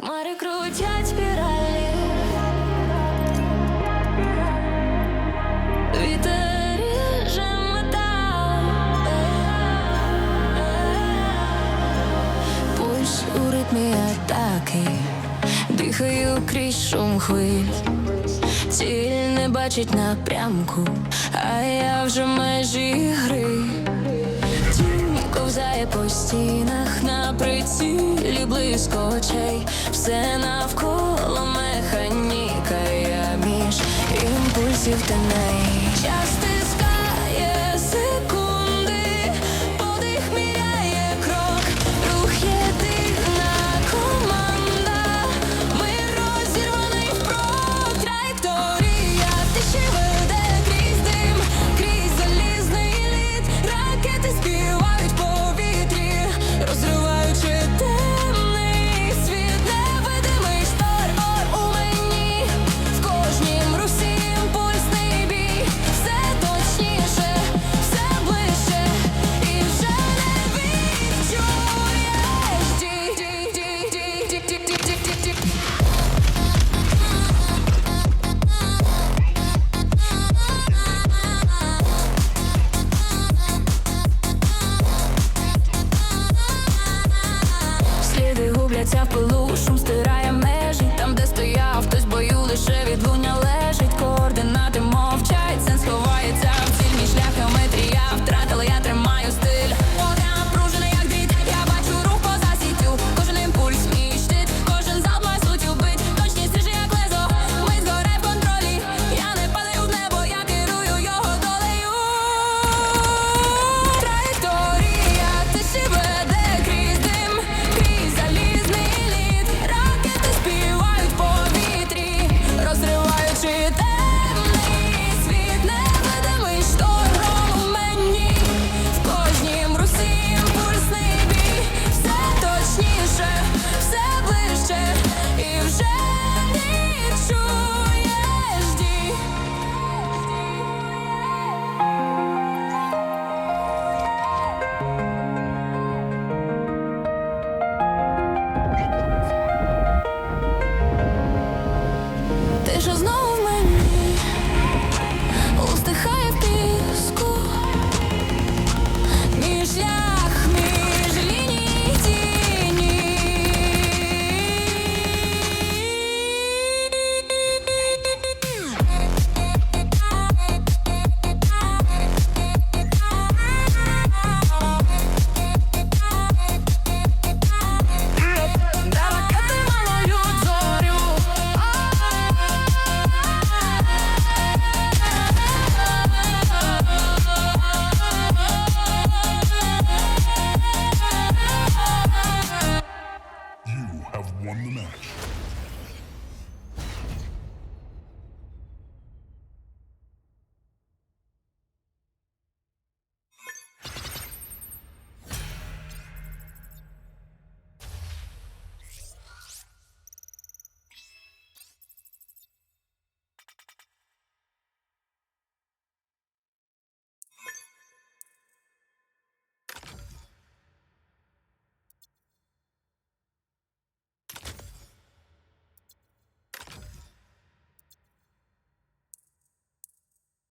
Хмари крутять спіралі. Вітер ріже. Пульс у ритмі атаки, дихаю крізь шум хвиль. Ціль не бачить напрямку, а я вже межі гри. Ковзає по стінах на прицілі близько очей. Все навколо механіка, я між імпульсів теней. серця в пилу шум стих розриваючи темний світ Невидимий шторм мені, в кожнім русі імпульсний бій Все ближче, і вже відчуєш дій Ти що знов much.